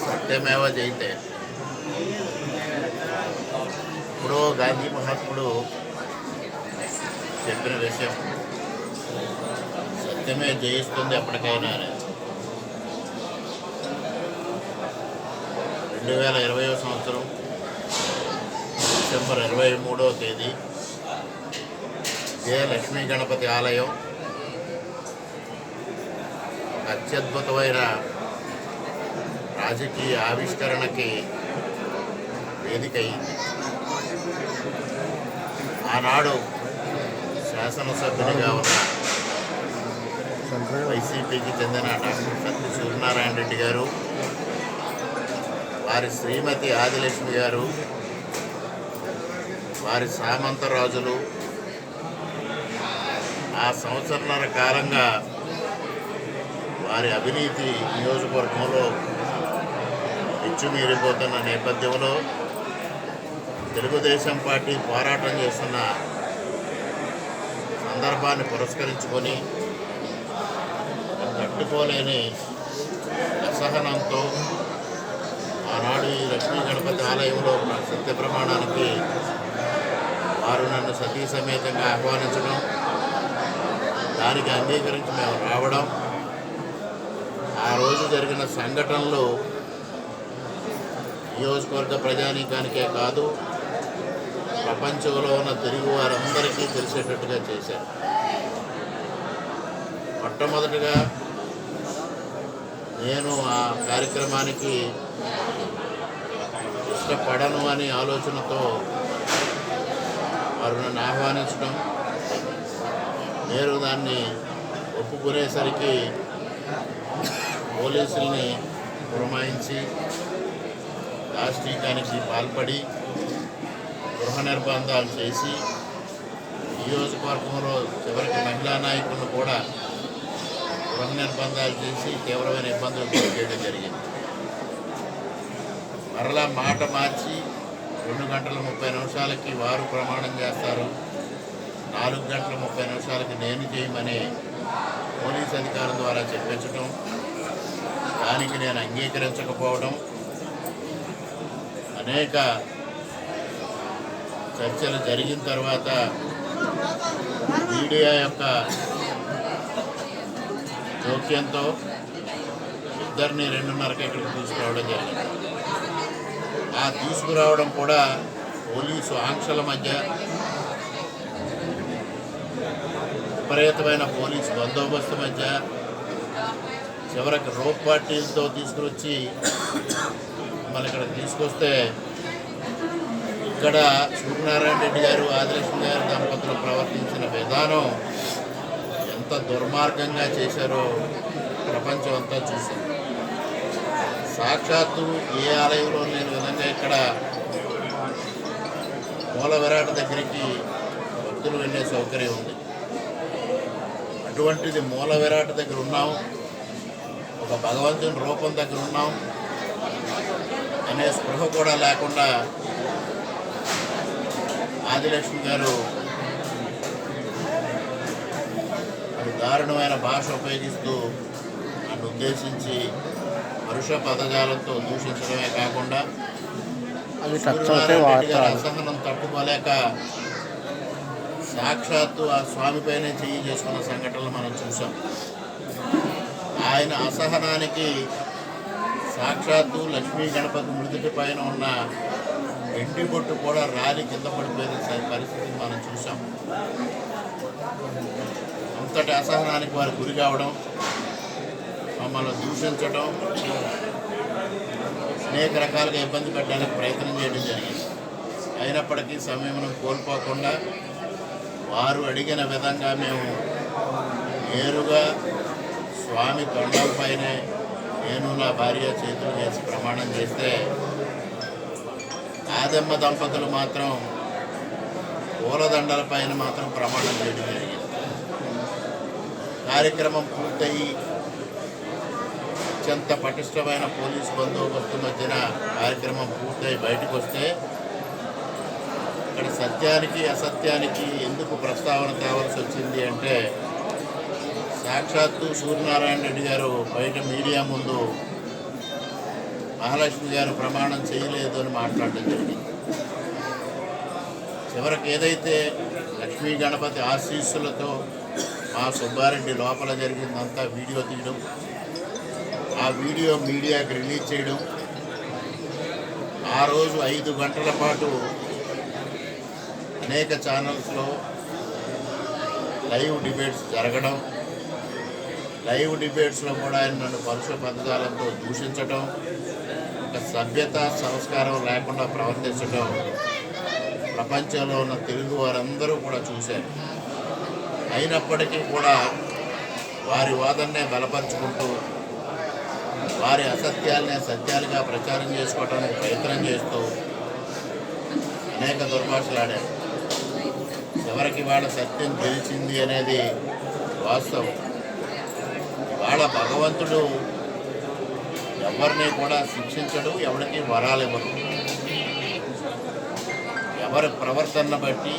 సత్యమేవ జయితే ఇప్పుడు గాంధీ మహాత్ముడు చెప్పిన విషయం సత్యమే జయిస్తుంది ఎప్పటికైనా అని. రెండు వేల ఇరవయో సంవత్సరం డిసెంబర్ ఇరవై మూడవ తేదీ జయ లక్ష్మీ గణపతి ఆలయం అత్యద్భుతమైన రాజకీయ ఆవిష్కరణకి వేదిక ఆనాడు శాసనసభ్యునిగా ఉన్న వైసీపీకి చెందిన డాక్టర్ సత్య సూర్యనారాయణ రెడ్డి గారు వారి శ్రీమతి ఆదిలక్ష్మి గారు వారి సామంతరాజులు ఆ సంవత్సరాల కాలంగా వారి అవినీతి నియోజకవర్గంలో మిచ్చుమీరిపోతున్న నేపథ్యంలో తెలుగుదేశం పార్టీ పోరాటం చేస్తున్న సందర్భాన్ని పురస్కరించుకొని తట్టుకోలేని అసహనంతో ఆనాడు ఈ లక్ష్మీ గణపతి ఆలయంలో సత్య ప్రమాణానికి వారు నన్ను సతీ సమేతంగా ఆహ్వానించడం దానికి అంగీకరించి మేము రావడం ఆ రోజు జరిగిన సంఘటనలు నియోజకవర్గ ప్రజానీకానికే కాదు ప్రపంచంలో ఉన్న తెలుగు వారందరికీ తెలిసేటట్టుగా చేశారు. మొట్టమొదటిగా నేను ఆ కార్యక్రమానికి ఇష్టపడను అనే ఆలోచనతో వారు నన్ను ఆహ్వానించడం నేను దాన్ని ఒప్పుకునేసరికి పోలీసుల్ని పురమాయించి దాష్టీకానికి పాల్పడి గృహ నిర్బంధాలు చేసి నియోజకవర్గంలో చివరికి మహిళా నాయకులను కూడా గృహ నిర్బంధాలు చేసి తీవ్రమైన ఇబ్బందులు చేయడం జరిగింది. మరలా మాట మార్చి రెండు గంటల ముప్పై నిమిషాలకి వారు ప్రమాణం చేస్తారు. నాలుగు గంటల ముప్పై నిమిషాలకి నేను చేయమని పోలీస్ అధికారుల ద్వారా చెప్పించడం దానికి నేను అంగీకరించకపోవడం అనేక చర్చలు జరిగిన తర్వాత మీడియా యొక్క జోక్యంతో ఇద్దరిని రెండున్నరకి ఇక్కడికి తీసుకురావడం జరిగింది. ఆ తీసుకురావడం కూడా పోలీసు ఆంక్షల మధ్య విపరీతమైన పోలీసు బందోబస్తు మధ్య చివరికి రోప్ పార్టీలతో తీసుకువచ్చి మళ్ళీ ఇక్కడ తీసుకొస్తే ఇక్కడ సూర్యనారాయణ రెడ్డి గారు ఆదిలక్ష్మి గారు దంపతులు ప్రవర్తించిన విధానం ఎంత దుర్మార్గంగా చేశారో ప్రపంచం అంతా చూసింది. సాక్షాత్తు ఏ ఆలయంలో లేని విధంగా ఇక్కడ మూల విరాట దగ్గరికి భక్తులు వెళ్ళే సౌకర్యం ఉంది. అటువంటిది మూల విరాట దగ్గర ఉన్నాం. ఒక భగవంతుని రూపం దగ్గర ఉన్నాం. అనే స్పృహ కూడా లేకుండా ఆదిలక్ష్మి గారు అది దారుణమైన భాష ఉపయోగిస్తూ నన్ను ఉద్దేశించి పరుష పదజాలంతో దూషించడమే కాకుండా అసహనం తట్టుకోలేక సాక్షాత్తు ఆ స్వామిపైనే చెయ్యి చేసుకున్న సంఘటనలు మనం చూసాం ఆయన అసహనానికి సాక్షాత్తు లక్ష్మీ గణపతి మృదుటి పైన ఉన్న ఎండి బొట్టు కూడా రాలి కింద పడిపోయిన పరిస్థితిని మనం చూసాం అంతటి అసహనానికి వారు గురి కావడం మమ్మల్ని దూషించడం అనేక రకాలుగా ఇబ్బంది పెట్టడానికి ప్రయత్నం చేయడం జరిగింది. అయినప్పటికీ సమయంలో కోల్పోకుండా వారు అడిగిన విధంగా మేము నేరుగా స్వామి తొండంపైనే నేను నా భార్య చేతులు వేసి ప్రమాణం చేస్తే ఆదమ్మ దంపతులు మాత్రం పూలదండల పైన మాత్రం ప్రమాణం చేయడం జరిగింది. కార్యక్రమం పూర్తయి అత్యంత పటిష్టమైన పోలీస్ బందోబస్తు మధ్యన కార్యక్రమం పూర్తయి బయటకు వస్తే ఇక్కడ సత్యానికి అసత్యానికి ఎందుకు ప్రస్తావన తేవాల్సి వచ్చింది అంటే సాక్షాత్తు సూర్యనారాయణ రెడ్డి గారు బయట మీడియా ముందు మహాలక్ష్మి గారు ప్రమాణం చేయలేదు అని మాట్లాడడం జరిగింది. చివరికి ఏదైతే లక్ష్మీ గణపతి ఆశీస్సులతో మా సుబ్బారెడ్డి లోపల జరిగిందంతా వీడియో తీయడం ఆ వీడియో మీడియాకి రిలీజ్ చేయడం ఆ రోజు ఐదు గంటల పాటు అనేక ఛానల్స్లో లైవ్ డిబేట్స్ జరగడం లైవ్ డిబేట్స్లో కూడా ఆయన నన్ను పరుష పథకాలతో దూషించటం ఒక సభ్యత సంస్కారం లేకుండా ప్రవర్తించడం ప్రపంచంలో ఉన్న తెలుగు వారందరూ కూడా చూశారు. అయినప్పటికీ కూడా వారి వాదన్నే బలపరుచుకుంటూ వారి అసత్యాలనే సత్యాలుగా ప్రచారం చేసుకోవడానికి ప్రయత్నం చేస్తూ అనేక దుర్భాషలాడారు. ఎవరికి వాళ్ళ సత్యం గెలిచింది అనేది వాస్తవం. వాళ్ళ భగవంతుడు ఎవరిని కూడా శిక్షించడు ఎవరికి వరాలు ఇవ్వరు ఎవరి ప్రవర్తనను బట్టి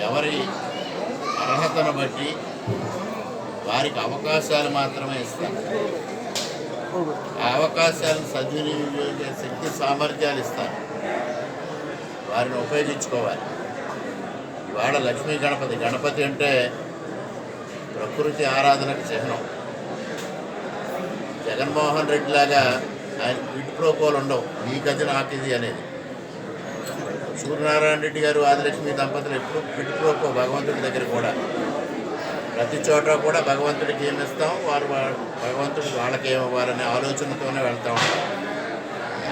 ఎవరి అర్హతను బట్టి వారికి అవకాశాలు మాత్రమే ఇస్తారు. ఆ అవకాశాలను సద్వినియోగించే శక్తి సామర్థ్యాలు ఇస్తారు. వారిని ఉపయోగించుకోవాలి. ఇవాళ లక్ష్మీ గణపతి గణపతి అంటే ప్రకృతి ఆరాధనకు చిహ్నం. జగన్మోహన్ రెడ్డి లాగా ఆయన క్విట్ ప్రోకోలు ఉండవు. నీకది నాకిది అనేది. సూర్యనారాయణ రెడ్డి గారు ఆదిలక్ష్మి దంపతులు ఎప్పుడు క్విట్ ప్రోకో భగవంతుడి దగ్గర కూడా. ప్రతి చోట కూడా భగవంతుడికి ఏమి ఇస్తాం? వారు భగవంతుడు భగవంతుడికి వాళ్ళకి ఏమివ్వాలనే ఆలోచనతోనే వెళ్తూ ఉంటాం.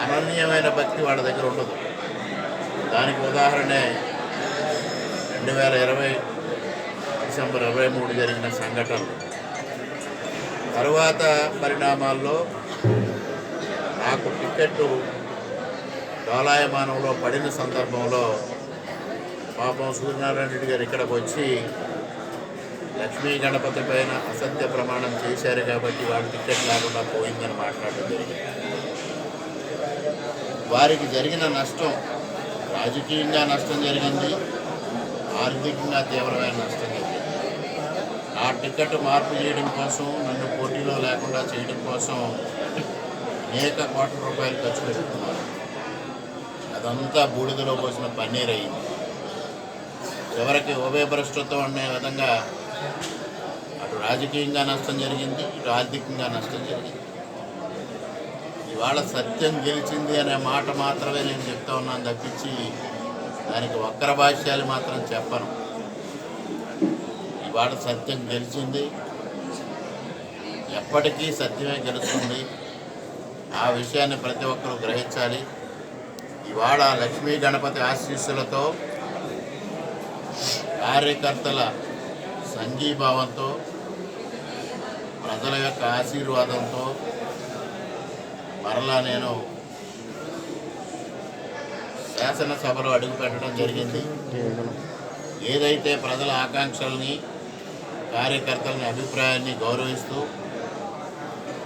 అనన్యమైన భక్తి వాళ్ళ దగ్గర ఉండదు. దానికి ఉదాహరణే రెండు వేల ఇరవై డిసెంబర్ ఇరవై మూడు జరిగిన సంఘటనలు. తరువాత పరిణామాల్లో నాకు టిక్కెట్టు డోలాయమానంలో పడిన సందర్భంలో పాపం సూర్యనారాయణ రెడ్డి గారు ఇక్కడికి వచ్చి లక్ష్మీ గణపతి పైన అసత్య ప్రమాణం చేశారు కాబట్టి వాడు టికెట్ లేకుండా పోయిందని మాట్లాడడం జరిగింది. వారికి జరిగిన నష్టం రాజకీయంగా నష్టం జరిగింది ఆర్థికంగా తీవ్రమైన నష్టం జరిగింది. ఆ టికెట్ మార్పు చేయడం కోసం నన్ను పోటీలో లేకుండా చేయడం కోసం అనేక కోట్ల రూపాయలు ఖర్చు పెట్టుకున్నారు. అదంతా బూడిదలో పోసిన పన్నీర్ అయింది. చివరికి ఉభయభ్రష్టత్వం అనే విధంగా అటు రాజకీయంగా నష్టం జరిగింది ఇటు ఆర్థికంగా నష్టం జరిగింది. ఇవాళ సత్యం గెలిచింది అనే మాట మాత్రమే నేను చెప్తా ఉన్నాను తప్పించి దానికి వక్ర భాష్యాలు మాత్రం చెప్పను. వాడ సత్యం గెలిచింది. ఎప్పటికీ సత్యమే గెలుస్తుంది. ఆ విషయాన్ని ప్రతి ఒక్కరూ గ్రహించాలి. ఇవాళ లక్ష్మీ గణపతి ఆశీస్సులతో కార్యకర్తల సంఘీభావంతో ప్రజల యొక్క ఆశీర్వాదంతో మరలా నేను శాసనసభలో అడుగు పెట్టడం జరిగింది. ఏదైతే ప్రజల ఆకాంక్షల్ని కార్యకర్తల అభిప్రాయాన్ని గౌరవిస్తూ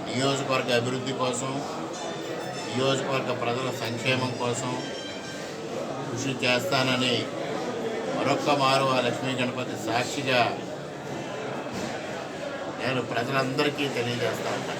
నియోజకవర్గ అభివృద్ధి కోసం నియోజకవర్గ ప్రజల సంక్షేమం కోసం కృషి చేస్తానని మరొక్క మారు ఆ లక్ష్మీ గణపతి సాక్షిగా నేను ప్రజలందరికీ తెలియజేస్తా ఉంటాను.